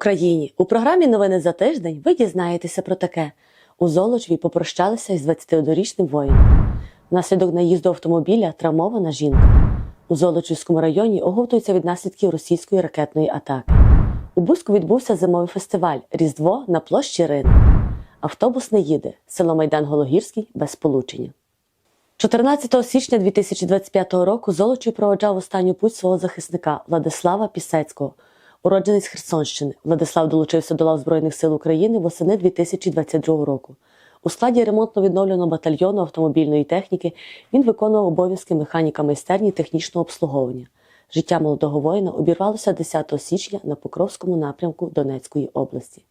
Україні! У програмі Новини за тиждень ви дізнаєтеся про таке. У Золочеві попрощалися із 21-річним воїном. Внаслідок наїзду автомобіля травмована жінка. У Золочівському районі оговтуються від наслідків російської ракетної атаки. У Бузьку відбувся зимовий фестиваль Різдво на площі Ринок. Автобус не їде. Село Майдан Гологірський без сполучення. 14 січня 2025 року Золочів проводжав останню путь свого захисника Владислава Пісецького, уродженець Херсонщини. Владислав долучився до лав Збройних сил України восени 2022 року. У складі ремонтно-відновленого батальйону автомобільної техніки він виконував обов'язки механіка майстерні технічного обслуговування. Життя молодого воїна обірвалося 10 січня на Покровському напрямку Донецької області.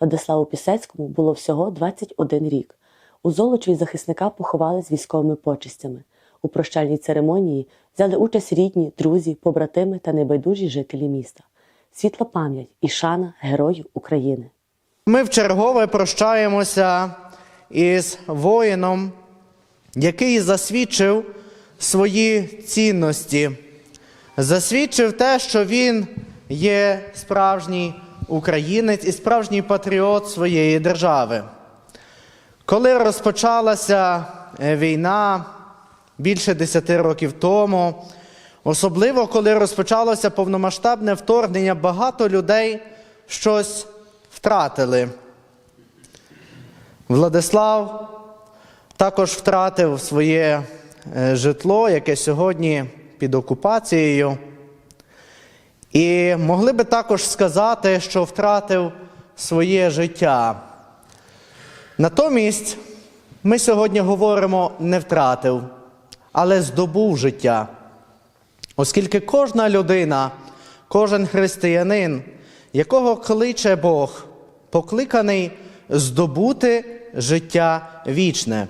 Владиславу Пісецькому було всього 21 рік. У Золочеві захисника поховали з військовими почестями. У прощальній церемонії взяли участь рідні, друзі, побратими та небайдужі жителі міста. Світла пам'ять і шана герою України. Ми вчергове прощаємося із воїном, який засвідчив свої цінності, засвідчив те, що він є справжній українець і справжній патріот своєї держави. Коли розпочалася е, війна більше десяти років тому, особливо коли розпочалося повномасштабне вторгнення, багато людей щось втратили. Владислав також втратив своє е, житло, яке сьогодні під окупацією. І могли би також сказати, що втратив своє життя. Натомість ми сьогодні говоримо не втратив, але здобув життя. Оскільки кожна людина, кожен християнин, якого кличе Бог, покликаний здобути життя вічне.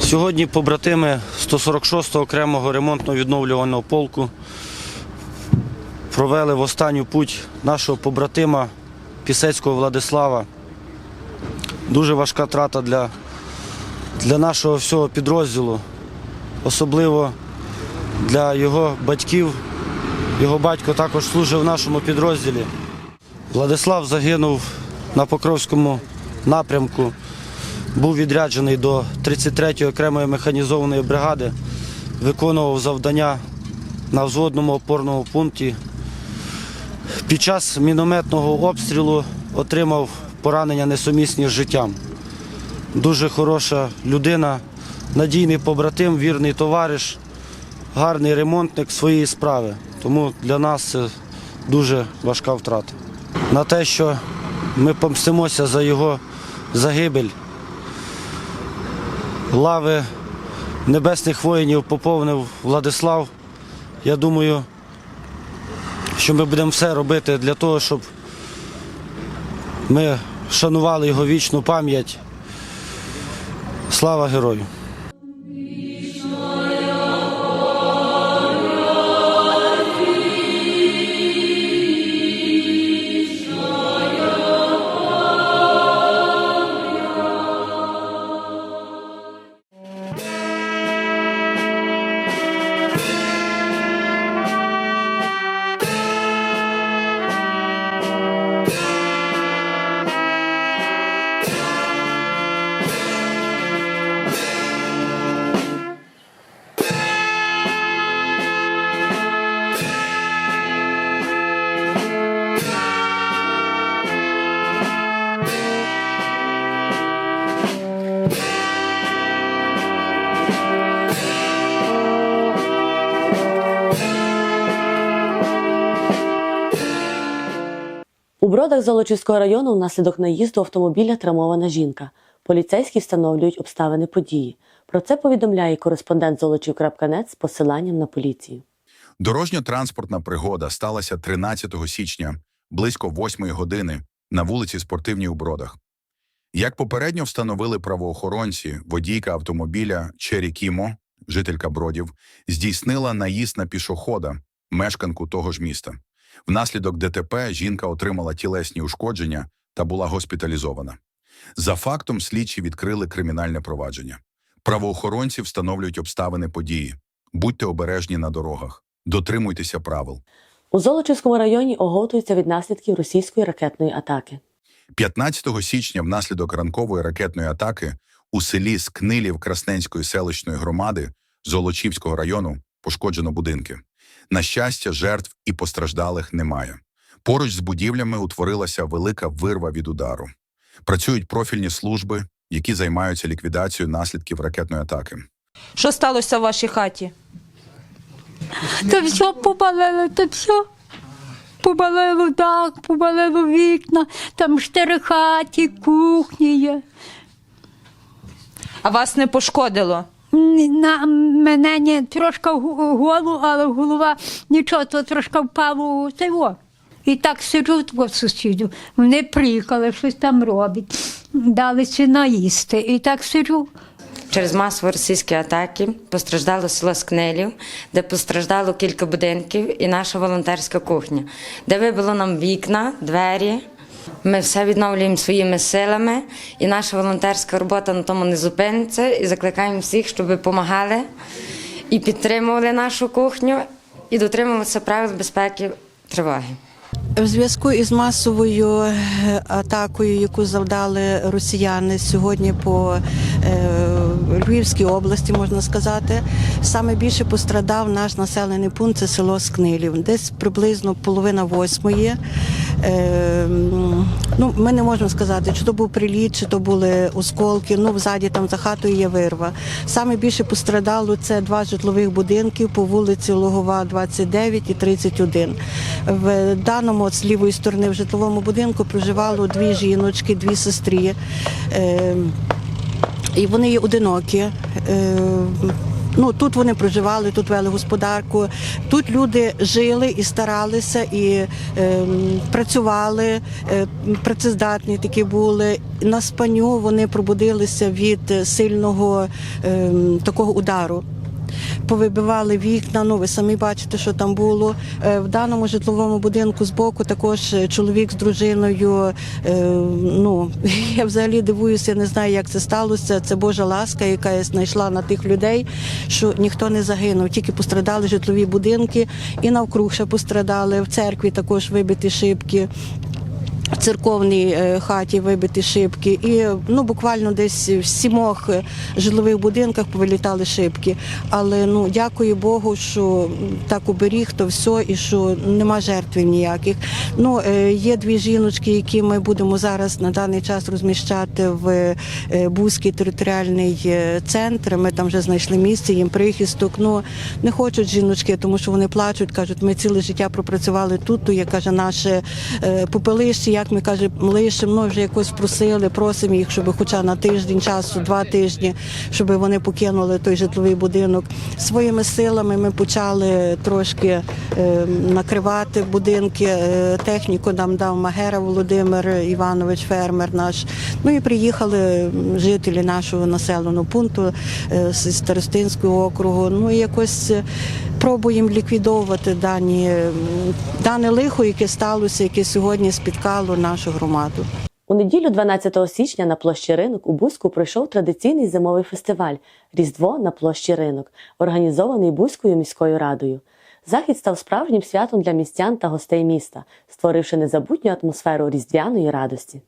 Сьогодні побратими 146-го окремого ремонтно-відновлювального полку провели в останню путь нашого побратима Пісецького Владислава. Дуже важка трата для, для нашого всього підрозділу, особливо для його батьків. Його батько також служив в нашому підрозділі. Владислав загинув на Покровському напрямку був відряджений до 33-ї окремої механізованої бригади, виконував завдання на взводному опорному пункті. Під час мінометного обстрілу отримав поранення несумісні з життям. Дуже хороша людина, надійний побратим, вірний товариш, гарний ремонтник своєї справи. Тому для нас це дуже важка втрата. На те, що ми помстимося за його загибель лави небесних воїнів поповнив Владислав. Я думаю, що ми будемо все робити для того, щоб ми шанували його вічну пам'ять. Слава герою! Бродах Золочівського району внаслідок наїзду автомобіля травмована жінка. Поліцейські встановлюють обставини події. Про це повідомляє кореспондент Золочів.нет з посиланням на поліцію. Дорожньо-транспортна пригода сталася 13 січня близько 8 години на вулиці Спортивній у Бродах. Як попередньо встановили правоохоронці, водійка автомобіля Чері Кімо, жителька Бродів, здійснила наїзд на пішохода, мешканку того ж міста. Внаслідок ДТП жінка отримала тілесні ушкодження та була госпіталізована. За фактом слідчі відкрили кримінальне провадження. Правоохоронці встановлюють обставини події. Будьте обережні на дорогах. Дотримуйтеся правил. У Золочівському районі оговтуються від наслідків російської ракетної атаки. 15 січня внаслідок ранкової ракетної атаки у селі Скнилів Красненської селищної громади Золочівського району пошкоджено будинки. На щастя, жертв і постраждалих немає. Поруч з будівлями утворилася велика вирва від удару. Працюють профільні служби, які займаються ліквідацією наслідків ракетної атаки. Що сталося в вашій хаті? Та все побалило, та все. Побалило дах, побалило вікна, там чотири хаті, кухні є. А вас не пошкодило? На мене не трошки в голову, але голова нічого, то трошки впало цього. І так сиджу в сусіду. Вони приїхали, щось там роблять. Дали ці наїсти. І так сиджу. Через масові російські атаки постраждало село Скнелів, де постраждало кілька будинків і наша волонтерська кухня, де вибило нам вікна, двері. Ми все відновлюємо своїми силами, і наша волонтерська робота на тому не зупиниться. І закликаємо всіх, щоб допомагали і підтримували нашу кухню, і дотримувалися правил безпеки тривоги. В зв'язку із масовою е, атакою, яку завдали росіяни сьогодні по е, Львівській області, можна сказати, саме більше пострадав наш населений пункт це село Скнилів. Десь приблизно половина восьмої. Е, ну, ми не можемо сказати, чи то був приліт, чи то були осколки. Ну, взаді там за хатою є вирва. Саме більше пострадало це два житлових будинків по вулиці Логова, 29 і 31. В даному з лівої сторони в житловому будинку проживало дві жіночки, дві сестри. І вони є одинокі. Е, Ну, тут вони проживали, тут вели господарку. Тут люди жили і старалися, і е, працювали, е, працездатні такі були. На спаню вони пробудилися від сильного е, такого удару. Повибивали вікна, ну ви самі бачите, що там було. Е, В даному житловому будинку збоку також е, чоловік з дружиною. е, Ну я взагалі дивуюся, не знаю, як це сталося. Це Божа ласка, яка знайшла на тих людей, що ніхто не загинув, тільки пострадали житлові будинки, і навкруг ще пострадали. В церкві також вибиті шибки. Церковній е, хаті вибиті шибки, і ну буквально десь в сімох е, житлових будинках повилітали шибки. Але ну дякую Богу, що так уберіг то все і що нема жертв ніяких. Ну е, є дві жіночки, які ми будемо зараз на даний час розміщати в Бузький територіальний центр. Ми там вже знайшли місце, їм прихисток. Ну не хочуть жіночки, тому що вони плачуть, кажуть, ми ціле життя пропрацювали тут. То є каже наше попелище, як ми каже, лишимо, ну вже якось просили, просимо їх, щоб хоча на тиждень часу, два тижні, щоб вони покинули той житловий будинок. Своїми силами ми почали трошки е, накривати будинки. Е, техніку нам дав Магера Володимир Іванович, фермер наш. Ну і приїхали жителі нашого населеного пункту е, з Старостинського округу. Ну і якось пробуємо ліквідовувати дані, дане лихо, яке сталося, яке сьогодні спіткало нашу громаду. У неділю 12 січня на площі ринок у Бузьку пройшов традиційний зимовий фестиваль Різдво на площі ринок, організований Бузькою міською радою. Захід став справжнім святом для містян та гостей міста, створивши незабутню атмосферу різдвяної радості.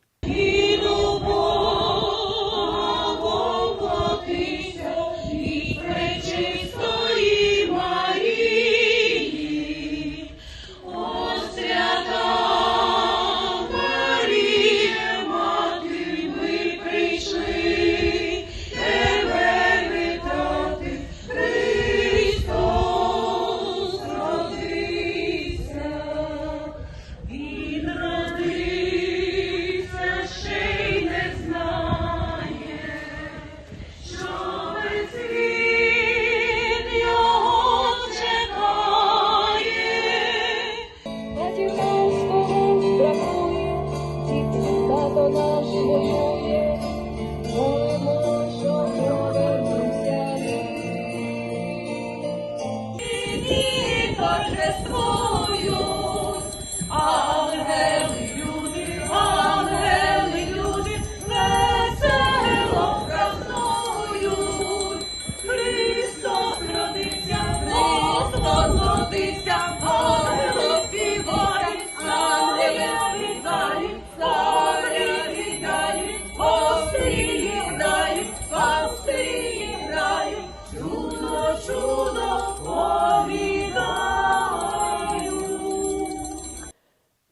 Oh.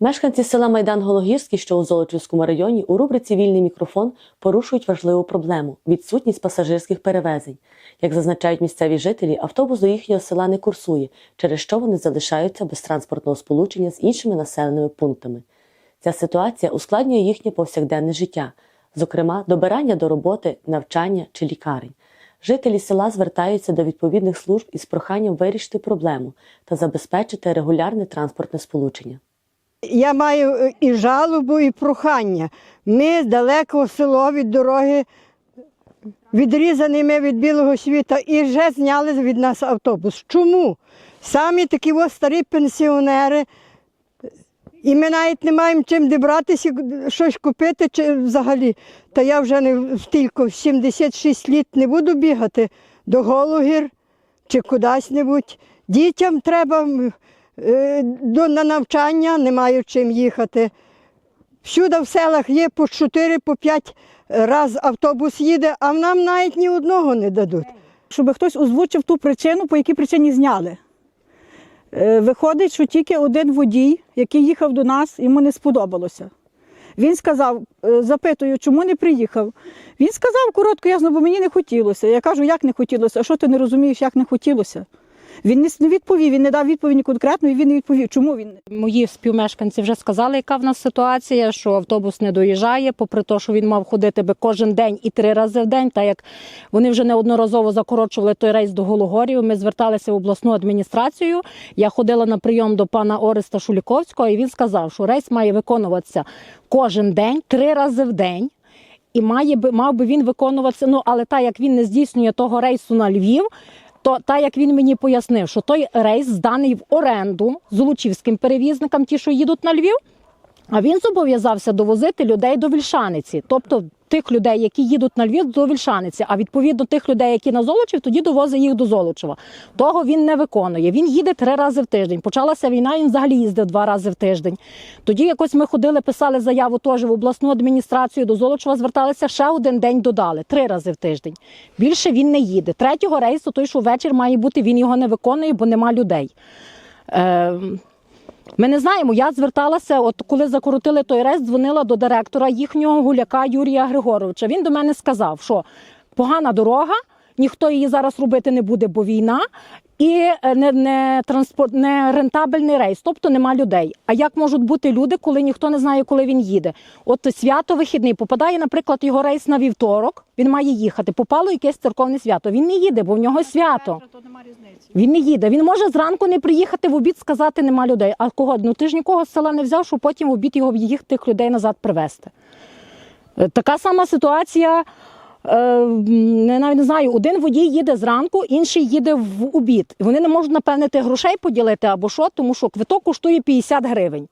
Мешканці села Майдан Гологірський, що у Золочівському районі, у рубриці Вільний мікрофон порушують важливу проблему відсутність пасажирських перевезень. Як зазначають місцеві жителі, автобус до їхнього села не курсує, через що вони залишаються без транспортного сполучення з іншими населеними пунктами. Ця ситуація ускладнює їхнє повсякденне життя, зокрема, добирання до роботи, навчання чи лікарень. Жителі села звертаються до відповідних служб із проханням вирішити проблему та забезпечити регулярне транспортне сполучення. Я маю е, і жалобу, і прохання. Ми далеко село від дороги, відрізані ми від білого світа, і вже зняли від нас автобус. Чому? Самі такі ось старі пенсіонери, і ми навіть не маємо чим добратися, щось купити чи взагалі. Та я вже не стільки, в 76 літ не буду бігати до Гологір чи кудись-небудь. Дітям треба до, на навчання, не маю чим їхати. Всюди в селах є по 4 по 5 раз автобус їде, а нам навіть ні одного не дадуть. щоб хтось озвучив ту причину, по якій причині зняли. Е, Виходить, що тільки один водій, який їхав до нас, йому не сподобалося. Він сказав, е, запитую, чому не приїхав. Він сказав коротко, ясно, бо мені не хотілося. Я кажу, як не хотілося, а що ти не розумієш, як не хотілося? Він не відповів, він не дав відповіді конкретно, і він не відповів, чому він Мої співмешканці вже сказали, яка в нас ситуація, що автобус не доїжджає, попри те, що він мав ходити би кожен день і три рази в день. Так як вони вже неодноразово закорочували той рейс до Гологорів. Ми зверталися в обласну адміністрацію. Я ходила на прийом до пана Ореста Шуліковського, і він сказав, що рейс має виконуватися кожен день, три рази в день. І має би мав би він виконуватися. Ну але так як він не здійснює того рейсу на Львів, то так як він мені пояснив, що той рейс зданий в оренду золочівським перевізникам, ті, що їдуть на Львів, а він зобов'язався довозити людей до Вільшаниці, тобто тих людей, які їдуть на Львів до Вільшаниці, а відповідно тих людей, які на Золочів, тоді довозить їх до Золочева. Того він не виконує. Він їде три рази в тиждень. Почалася війна, він взагалі їздив два рази в тиждень. Тоді якось ми ходили, писали заяву теж в обласну адміністрацію до Золочева, зверталися ще один день додали, три рази в тиждень. Більше він не їде. Третього рейсу, той, що вечір має бути, він його не виконує, бо нема людей. Е, ми не знаємо. Я зверталася, от коли закоротили той рейс, дзвонила до директора їхнього гуляка Юрія Григоровича. Він до мене сказав, що погана дорога, ніхто її зараз робити не буде, бо війна, і е, не, не, транспорт, не рентабельний рейс, тобто нема людей. А як можуть бути люди, коли ніхто не знає, коли він їде? От свято вихідний попадає, наприклад, його рейс на вівторок. Він має їхати. Попало якесь церковне свято. Він не їде, бо в нього свято. Він не їде. Він може зранку не приїхати в обід, сказати нема людей. А кого? Ну ти ж нікого з села не взяв, щоб потім в обід його їх тих людей назад привезти. Е, Така сама ситуація. Е, Не навіть не знаю, один водій їде зранку, інший їде в обід. Вони не можуть напевне тих грошей поділити або що, тому що квиток коштує 50 гривень.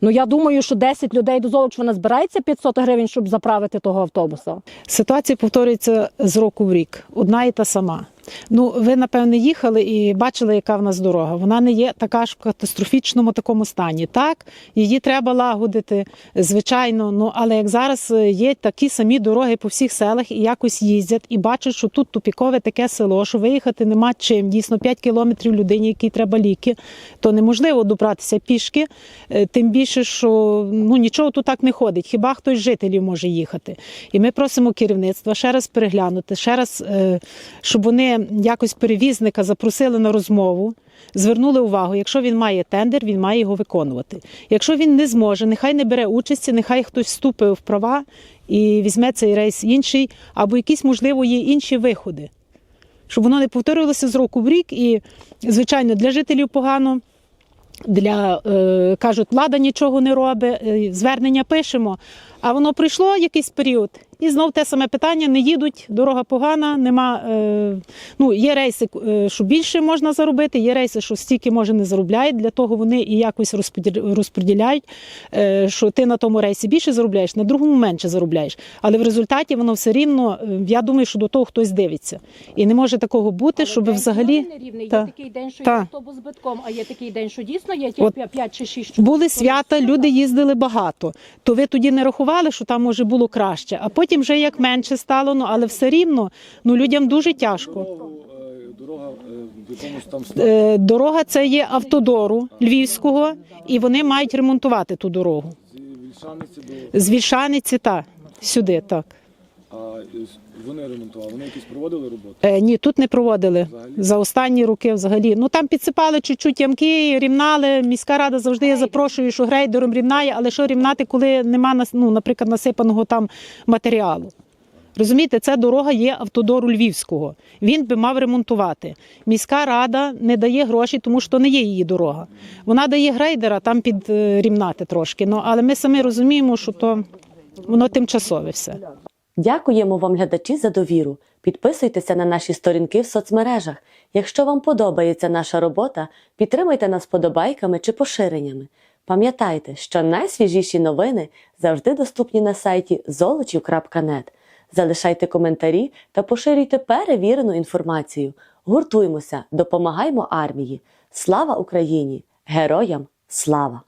Ну я думаю, що 10 людей до Золочева збирається 500 гривень, щоб заправити того автобуса. Ситуація повторюється з року в рік, одна і та сама. Ну, ви, напевне, їхали і бачили, яка в нас дорога. Вона не є така ж в катастрофічному такому стані. Так, її треба лагодити, звичайно. Ну але як зараз е, є такі самі дороги по всіх селах і якось їздять, і бачать, що тут тупікове таке село, що виїхати нема чим. Дійсно, 5 кілометрів людині, якій треба ліки, то неможливо добратися пішки. Е, Тим більше, що ну нічого тут так не ходить. Хіба хтось з жителів може їхати? І ми просимо керівництва ще раз переглянути, ще раз, е, щоб вони якось перевізника запросили на розмову. Звернули увагу, якщо він має тендер, він має його виконувати. Якщо він не зможе, нехай не бере участі, нехай хтось вступить в права і візьме цей рейс інший, або якісь, можливо, є інші виходи, щоб воно не повторювалося з року в рік. І, звичайно, для жителів погано. Для е, кажуть, влада нічого не робить, е, звернення пишемо. А воно прийшло якийсь період, і знов те саме питання: не їдуть, дорога погана, нема. Е, ну, є рейси, е, що більше можна заробити, є рейси, що стільки може не заробляють. Для того вони і якось розподіл- розподіляють, е, що ти на тому рейсі більше заробляєш, на другому менше заробляєш. Але в результаті воно все рівно, е, я думаю, що до того хтось дивиться. І не може такого бути, щоб взагалі. Є Та. такий день, що Та. є автобус збитком, а є такий день, що дійсно є От 5 чи 6 Були свята, люди їздили багато. То ви тоді не рахували, що там може було краще. А потім вже як менше стало, ну але все рівно ну людям дуже тяжко. Дорога Е, Дорога це є автодору Львівського, і вони мають ремонтувати ту дорогу. З Вільшаниці, так, сюди, так. А вони ремонтували, вони якісь проводили роботи? Е, ні, тут не проводили за останні роки взагалі. Ну там підсипали чуть-чуть ямки, рівнали. Міська рада завжди я запрошую, що грейдером рівнає, але що рівнати, коли нема ну, наприклад, насипаного там матеріалу. Розумієте, це дорога є автодору Львівського. Він би мав ремонтувати. Міська рада не дає гроші, тому що не є її дорога. Вона дає грейдера там підрівнати трошки. Ну, але ми самі розуміємо, що то воно тимчасове все. Дякуємо вам, глядачі, за довіру. Підписуйтеся на наші сторінки в соцмережах. Якщо вам подобається наша робота, підтримайте нас подобайками чи поширеннями. Пам'ятайте, що найсвіжіші новини завжди доступні на сайті золочів.нет. Залишайте коментарі та поширюйте перевірену інформацію. Гуртуймося, допомагаймо армії. Слава Україні! Героям слава!